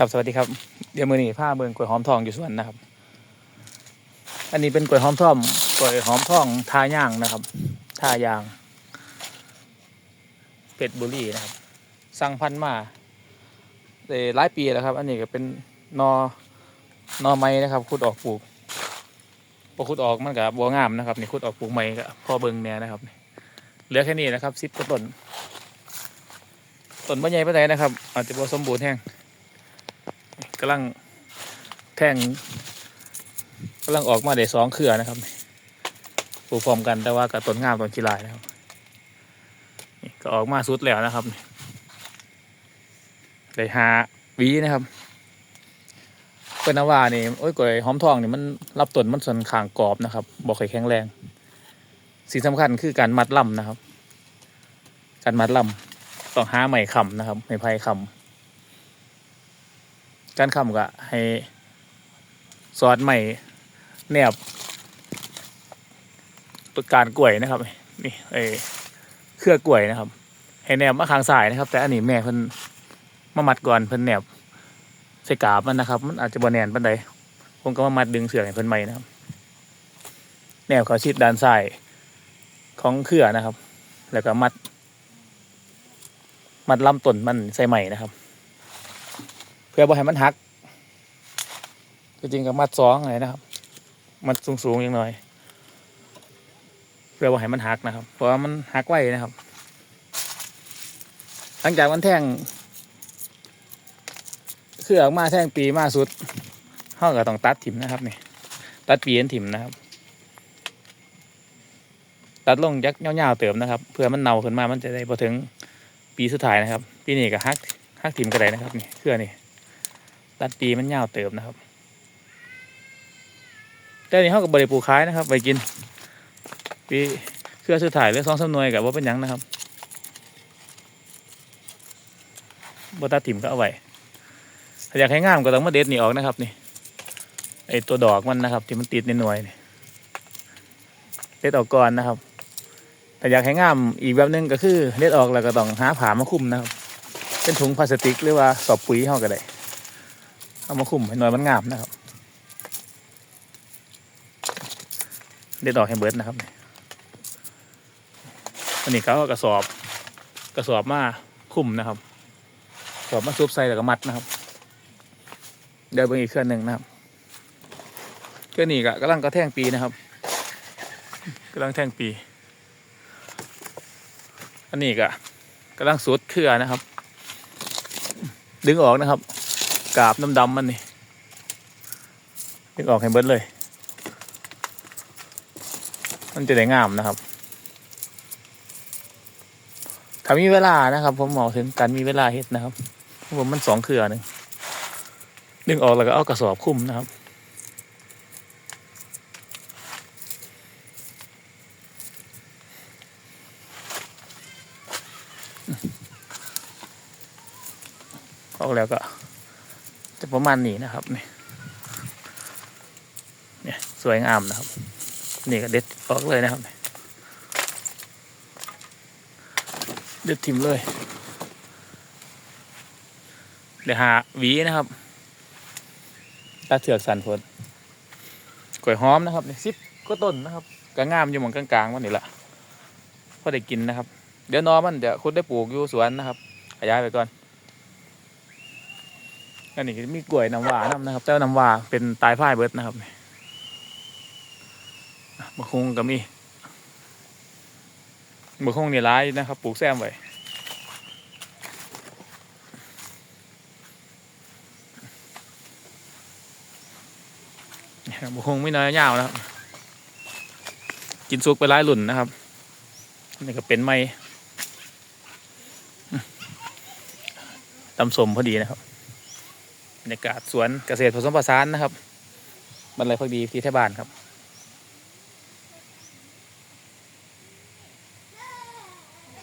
ครับสวัสดีครับเดี๋ยวมือนี้ผ้าเบิงกล้วยหอมทองอยู่สวนนะครับ อันนี้เป็นกล้วยหอมทองกล้วยหอมทองทาย่างนะครับทายาง เป็ดบุรีนะครับ สั่งพันมาได้หลายปีแล้วครับ อันนี้ก็เป็นนอนอไม้นะครับขุดออกปลูกพอขุดออกมันกับบัวงามนะครับนี่ขุดออกปลูกใหม่ก็พอเบิงเนี่ยนะครับเหลือแค่นี้นะครับสิบกว่าต้นต้นใบใหญ่ปานใดนะครับ อาจจะบ่สมบูรณ์แห้ง กำลังแท่งกำลังออกมาได้สองเครือนะครับปลูกพร้อมกันแต่ว่ากับต้นงามต้นกีฬายนะครับนี่ก็ออกมาสุดแล้วนะครับได้หาวีนะครับเป็นนว่านี่โอ้ยกล้วยหอมทองนี่มันรับต้นมันส่วนข่างกรอบนะครับบอกไข่อยแข็งแรงสิ่งสำคัญคือการมัดลำนะครับ การมัดลำต้องหาไม้ค้ำนะครับไม้ไผ่คำ การคำก็ให้ซอสใหม่แนบต้นการกล้วยนะครับ นี่ไอเครือกล้วยนะครับ ให้แนบมาข้างซ้ายนะครับ แต่อันนี้แม่เพิ่นมามัดก่อนเพิ่นแนบใส่กาบมันนะครับ มันอาจจะบ่แนนปานใดผมก็มามัดดึงเสือให้เพิ่นใหม่นะครับ แนบเขาชิดด้านซ้ายของเครือนะครับ แล้วก็มัด มัดลำต้นมันใส่ใหม่นะครับ พื่อบ่ให้มันหักจริงๆก็มัดสองเลยนะครับ มัดสูงๆอย่างหน่อยเพื่อบ่ให้มันหักนะครับ เพราะว่ามันหักไว้นะครับ หลังจากมันแท่งเครือออกมาแท่งปีมาสุดเฮาก็ต้องตัดถิ่มนะครับนี่ตัดปีนถิ่มนะครับ ตัดลงยักเงาวๆเติมนะครับ เพื่อมันเน่าขึ้นมามันจะได้พอถึงปีสุดท้ายนะครับ ปีนี้ก็หักหักถิ่มก็ได้นะครับนี่เครื่อนี่ ตัดปีมันยาวเติมนะครับ แต่นี่เขากับบริปลูกขายนะครับ ไปกิน ปีเครื่อสุดท้ายเหลือสองสามหน่วยกับว่าเป็นยังนะครับบตัดถิ่มก็เอาไว้ถ้าอยากให้งามก็ต้องมาเด็ดนี่ออกนะครับนี่ไอตัวดอกมันนะครับ ที่มันติดในหน่วยนี่เด็ดออกก่อนนะครับถ้าอยากให้งามอีกแบบหนึงก็คือเด็ดออกแล้วก็ต้องหาผามาคลุมนะครับ เป็นถุงพลาสติกหรือว่าสอบปุ๋ยเขาก็ได้ เอามาคุมให้หน่อยมันงามนะครับเด็ดออกให้เบิร์ดนะครับนี่อันนี้เขากระสอบกระสอบมาคุมนะครับกระสอบมาซุบใส่แล้วก็มัดนะครับ เดี๋ยวเบิ่งอีกเครื่องหนึ่งนะครับเครื่องนี้ก็กำลังกระแท่งปีนะครับกำลังแท่งปี อันนี้ก็กำลังสุดเครือนะครับ ดึงออกนะครับ กาบดำๆมันนี่ดึงออกให้เบิดเลย มันจะได้งามนะครับ ถ้ามีเวลานะครับ ผมมองถึงการมีเวลาเฮ็ดนะครับ ผมมันสองเครือหนึ่งดึงออกแล้วก็เอากระสอบคลุมนะครับออกแล้วก็ จะประมาณนี้นะครับเนี่ยสวยงามนะครับ นี่ก็เด็ดออกเลยนะครับ เด็ดทิมเลยเดี๋ยวหาหวีนะครับตาเถือกสันพดกล้วยหอมนะครับนี่ซิปก็ต้นนะครับก็งามอยู่หมองกลางๆวันนี้แหละพอได้กินนะครับ เดี๋ยวนอมันเดี๋ยวคุณได้ปลูกอยู่สวนนะครับขยายไปก่อน อันนี้มีกล้วยน้ำว้าน้ำนะครับเจ้าน้ำว้าเป็นตายพ่ายเบิร์ดนะครับมะคงก็มีมะคงนี่ร้ายนะครับ ปลูกแซมไว้มะคงไม่น้อยยาวนะครับ กินซุกไปร้ายหลุ่นนะครับนี่ก็เป็นไม้ตำสมพอดีนะครับ บรรยากาศสวนเกษตรผสมผสานนะครับบรรลัยพักดีที่แท้บ้านครับ